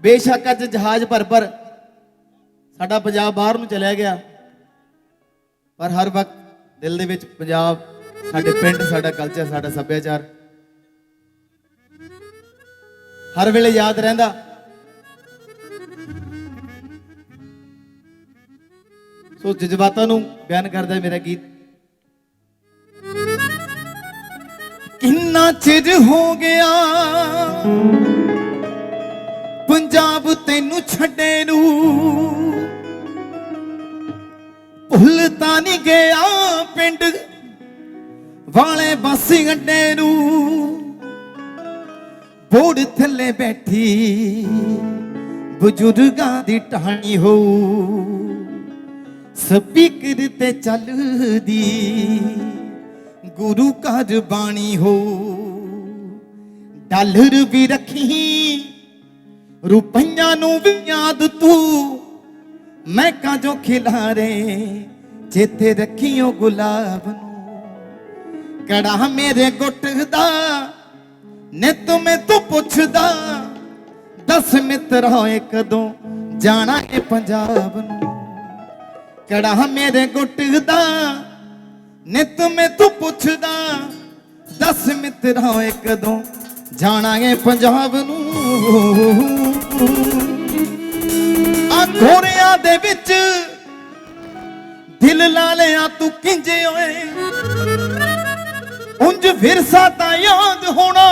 ਬੇਸ਼ੱਕ ਅੱਜ ਜਹਾਜ਼ ਭਰ ਭਰ ਸਾਡਾ ਪੰਜਾਬ ਬਾਹਰ ਨੂੰ ਚਲਿਆ ਗਿਆ, ਪਰ ਹਰ ਵਕਤ ਦਿਲ ਦੇ ਵਿੱਚ ਪੰਜਾਬ, ਸਾਡੇ ਪਿੰਡ, ਸਾਡਾ ਕਲਚਰ ਸਾਡਾ ਸੱਭਿਆਚਾਰ। ਹਰ ਵੇਲੇ ਯਾਦ ਰਹਿੰਦਾ। ਸੋ ਜਜ਼ਬਾਤਾਂ ਨੂੰ ਬਿਆਨ ਕਰਦਾ ਮੇਰਾ ਗੀਤ। ਕਿੰਨਾ ਚਿਰ ਹੋ ਗਿਆ ਪੰਜਾਬ ਤੈਨੂੰ ਛੱਡੇ ਨੂੰ। ਭੁੱਲ ਤਾਂ ਨਹੀਂ ਗਿਆ ਪਿੰਡ ਵਾਲੇ ਬਾਸੀ ਗੱਡੇ ਨੂੰ। ਬੋੜ ਥੱਲੇ ਬੈਠੀ ਬਜ਼ੁਰਗਾਂ ਦੀ ਟਾਣੀ ਹੋ। ਸਪੀਕਰ ਤੇ ਚੱਲਦੀ ਗੁਰੂ ਘਰ ਬਾਣੀ ਹੋ। ਡਾਲਰ ਵੀ ਰੱਖੀ ਰੁਪਈਆਂ ਨੂੰ ਵੀ ਯਾਦ ਤੂੰ। ਮੈਂ ਕਾ ਜੋ ਖਿਲਾਰੇ, ਚੇਤੇ ਰੱਖੀਓ ਗੁਲਾਬ ਨੂੰ। ਕੜਾ ਮੇਰੇ ਗੁੱਟ ਦਾ ਨਿਤ ਮੈਂ ਤੂੰ ਪੁੱਛਦਾ। ਦਸ ਮਿੱਤਰਾ ਕਦੋਂ ਜਾਣਾ ਏ ਪੰਜਾਬ ਨੂੰ। ਕੜਾ ਮੇਰੇ ਗੁੱਟ ਦਾ ਨਿਤ ਮੈਂ ਤੂੰ ਪੁੱਛਦਾ। ਦਸ ਮਿੱਤਰਾ ਕਦੋਂ ਜਾਣਾ ਏ ਪੰਜਾਬ ਨੂੰ। ਆ ਘੋੜਿਆਂ ਦੇ ਵਿੱਚ ਦਿਲ ਲਾ ਲਿਆ ਤੂੰ ਕਿੰਜੇ ਓਏ। ਉਂਝ ਵਿਰਸਾ ਤਾਂ ਯਾਦ ਹੋਣਾ,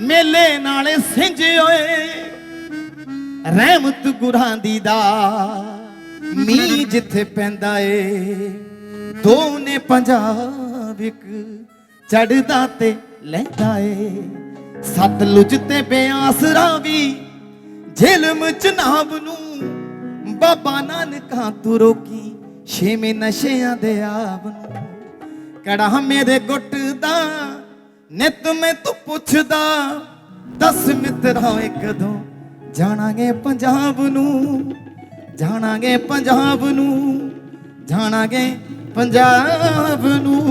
ਮੇਲੇ ਨਾਲੇ ਸਿੰਜੇ ਓਏ। ਰਹਿਮਤ ਗੁਰਾਂ ਦੀ ਦਾ ਮੀਂਹ ਜਿੱਥੇ ਪੈਂਦਾ ਏ, ਦੋਨੇ ਪੰਜਾਬ ਇੱਕ ਚੜਦਾ ਤੇ ਲੈਂਦਾ ਏ। ਸਤਲੁਜ ਤੇ ਬਿਆਸਰਾ ਵੀ ਝਿਲਮ ਚਨਾਬ ਨੂੰ ਬਾਬਾ ਨਾਨਕਾਂ ਤੂੰ ਰੋਕੀ, ਛੇਵੇਂ ਨਸ਼ਿਆਂ ਦੇ ਆਪ ਨੂੰ। ਕੜਾ ਮੇਰੇ ਗੁੱਟ ਦਾ, ਨਿਤ ਮੈਂ ਤੂੰ ਪੁੱਛਦਾ, ਦਸ ਮਿੱਤਰਾ ਕਦੋਂ ਜਾਣਾਂਗੇ ਪੰਜਾਬ ਨੂੰ, ਜਾਣਾਂਗੇ ਪੰਜਾਬ ਨੂੰ, ਜਾਣਾਂਗੇ ਪੰਜਾਬ ਨੂੰ।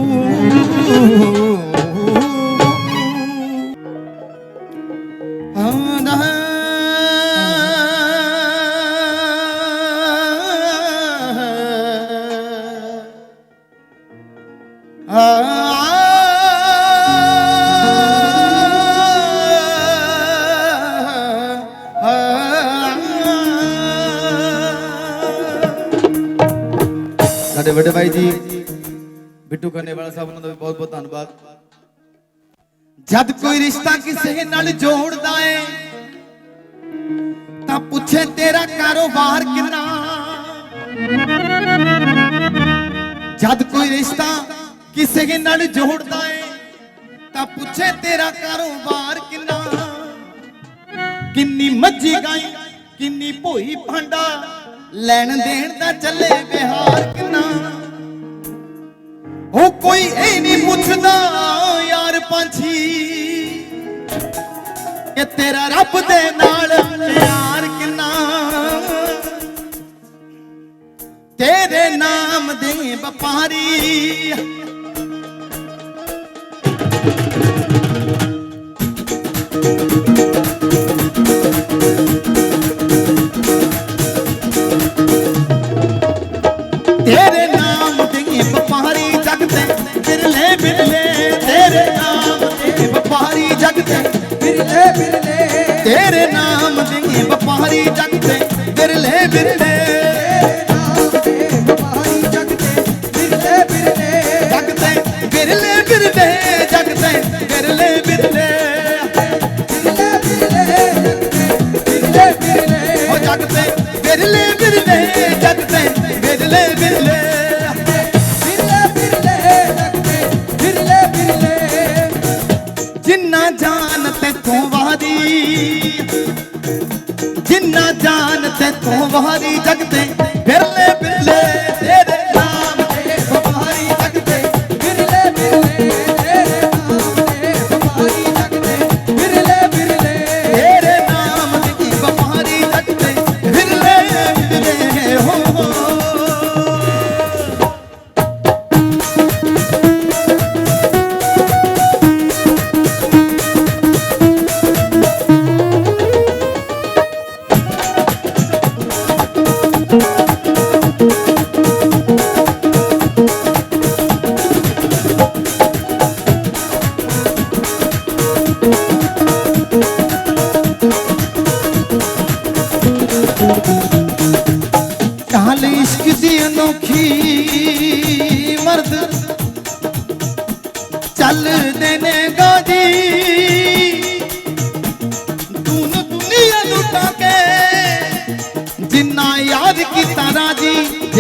ਸਾਡੇ ਵੱਡੇ ਭਾਈ ਜੀ, ਬਿੱਟੂ ਕੰਨੇਵਾਲਾ ਸਾਹਿਬ ਉਹਨਾਂ ਦਾ ਵੀ ਬਹੁਤ ਬਹੁਤ ਧੰਨਵਾਦ। ਜਦ ਕੋਈ ਰਿਸ਼ਤਾ ਕਿਸੇ ਨਾਲ ਜੋੜਦਾ ਏ, ਤਾਂ ਪੁੱਛੇ ਤੇਰਾ ਕਾਰੋਬਾਰ ਕਿੰਨਾ। ਜਦ ਕੋਈ ਰਿਸ਼ਤਾ ਕਿਸੇ ਨਾਲ ਜੋੜਦਾ ਏ, ਤਾਂ ਪੁੱਛੇ ਤੇਰਾ ਕਾਰੋਬਾਰ ਕਿੰਨਾ? ਕਿੰਨੀ ਮੱਝੀ ਗਾਈ, ਕਿੰਨੀ ਭੋਈ ਭਾਂਡਾ, ਲੈਣ ਦੇਣ ਦਾ ਚੱਲੇ ਬਿਹਾਰ ਕਿੰਨਾ? ਉਹ ਕੋਈ ਇਹ ਨਹੀਂ ਪੁੱਛਦਾ, ਯਾਰ ਪੰਛੀ, ਕਿ ਤੇਰਾ ਰੱਬ ਦੇ ਨਾਲ ਪਿਆਰ ਕਿੰਨਾ? ਤੇਰੇ ਨਾਮ ਦੇ ਵਪਾਰੀ ਤੇਰੇ ਨਾਮ ਦੇ ਵਪਾਰੀ ਜਗ ਬਿਰਲੇ ਬਿਰਲੇ, ਤੇਰੇ ਨਾਮ ਦੇ ਵਪਾਰੀ ਜਗ ਬਿਰਲੇ ਬਿਰਲੇ, ਤੇਰੇ ਨਾਮ ਦੇ ਵਪਾਰੀ ਜਗ ਬਿਰਲੇ ਬਿਰਲੇ ਬਿਰਲੇ ਬਿਰਲੇ। ਬਿਰਲੇ ਬਿਰਲੇ ਜਗ ਤੇ ਬਿਰਲੇ। ਜਿੰਨਾ ਜਾਨ ਤੇ ਤੂੰ ਵਾਦੀ ਜਿੰਨਾ ਜਾਨ ਤੇ ਤੂੰ ਵਾਦੀ ਜਗ ਤੇ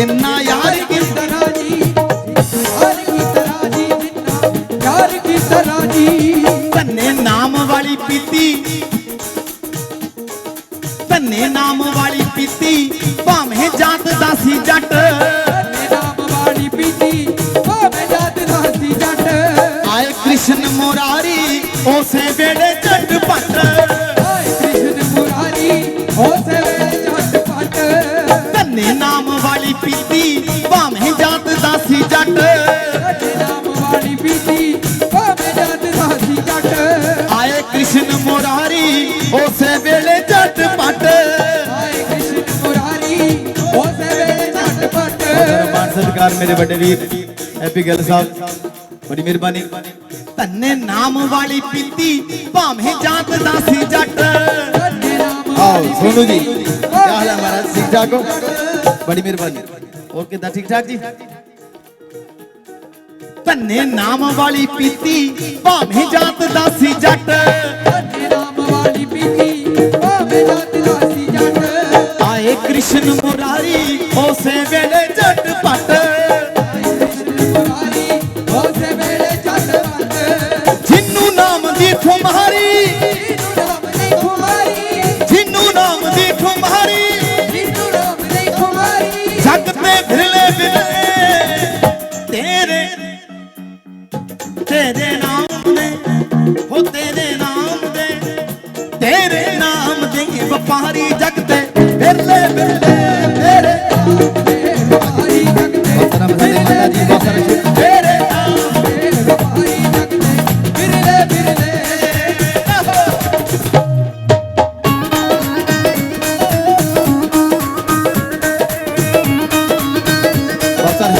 ਜਿੰਨਾ ਯਾਰ ਕੀ ਤਰ੍ਹਾਂ ਜੀ ਯਾਰ ਕੀ ਤਰ੍ਹਾਂ ਜੀ ਜਿੰਨਾ ਯਾਰ ਕੀ ਤਰ੍ਹਾਂ ਜੀ। ਧੰਨੇ ਨਾਮ ਵਾਲੀ ਪੀਤੀ ਧੰਨੇ ਨਾਮ ਵਾਲੀ ਪੀਤੀ ਭਾਵੇਂ ਜਾਤ ਦਾ ਸੀ ਜੱਟ। ਨਾਮ ਵਾਲੀ ਪੀਤੀ ਭਾਵੇਂ ਜਾਤ ਦਾ ਸੀ ਜੱਟ। ਨਾਮ ਵਾਲੀ ਪੀਤੀ ਭਾਵੇਂ ਜਾਤ ਦਾ ਸੀ ਜੱਟ ਆਏ ਕ੍ਰਿਸ਼ਨ ਮੁਰਾਰੀ ਉਸੇ ਵੇਲੇ ਝਟ ਪੱਟ। ਹਾਏ ਕ੍ਰਿਸ਼ਨ ਮੁਰਾਰੀ ਹੋਸੇ ਵੇਲੇ ਜੱਟ ਪੱਟ ਮਾਨ ਸਤਿਕਾਰ ਮੇਰੇ ਵੱਡੇ ਵੀਰ ਹੈਪੀ ਗੱਲ ਸਾਹਿਬ ਬੜੀ ਮਿਹਰਬਾਨੀ। ਧੰਨੇ ਨਾਮ ਵਾਲੀ ਪੀਤੀ ਭਾਵੇਂ ਜਾਤ ਦਾ ਸੀ ਜੱਟ। ਆਓ ਸੋਨੂ ਜੀ ਪੀਤੀ, ਹਾਲ ਹੈ ਮਹਾਰਾਜ ਠੀਕ ਠਾਕ ਹੋ ਬੜੀ ਮਿਹਰਬਾਨੀ ਹੋਰ ਕਿਦਾਂ ਠੀਕ ਠਾਕ ਜੀ ਧੰਨੇ ਨਾਮ ਵਾਲੀ ਪੀਤੀ ਭਾਵੇਂ ਜਾਤ ਦਾ ਸੀ ਜੱਟ ਨੇ ਨਾਮ ਵਾਲੀ ਪੀਤੀ ਭਾਵੇਂ ਜਾਤ ਦਾ ਸੀ ਜੱਟ ਆਏ ਕ੍ਰਿਸ਼ਨ ਮੁਰਾਰੀ ਉਸੇ ਵੇਲੇ ਤੇਰੇ ਨਾਮ ਦੇ ਵਪਾਰੀ ਜਗ ਤੇ ਫਿਰਲੇ ਫਿਰਲੇ ਤੇਰੇ ਵਪਾਰੀ ਜਗ ਤੇ ਬਹੁਤ ਨਾਮ ਤੇਰੇ ਦੇ ਵਪਾਰੀ ਜਗ ਤੇ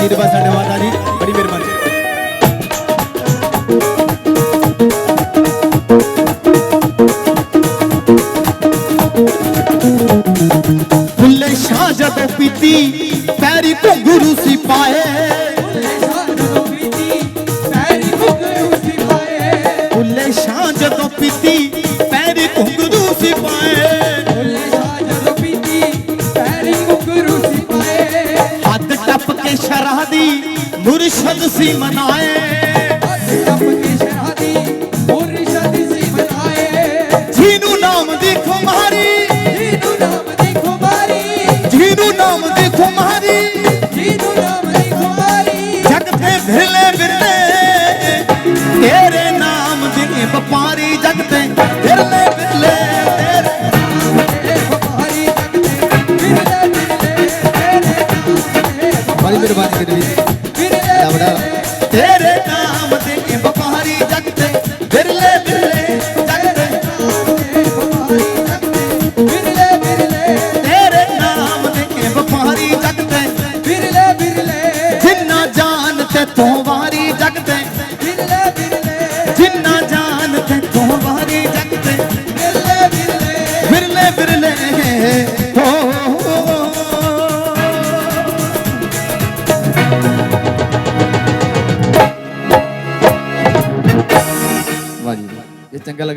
ਜੀ ਜਦੋਂ ਪੀਤੀ, ਪੈਰੀ ਘੁੰਗਰੂ ਸੀ ਪਾਏ ਜਦੋਂ ਸੀ ਸ਼ਾਹ ਜਦੋਂ ਪੀਤੀ, ਪੈਰੀ ਘੁੰਗਰੂ ਸੀ ਪਾਏ ਸੀ ਹੱਦ ਟੱਪ ਕੇ ਸ਼ਰਾਦੀ ਮੁਰਸ਼ਦ ਸੀ ਮਨਾਏ।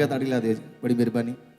Katari la de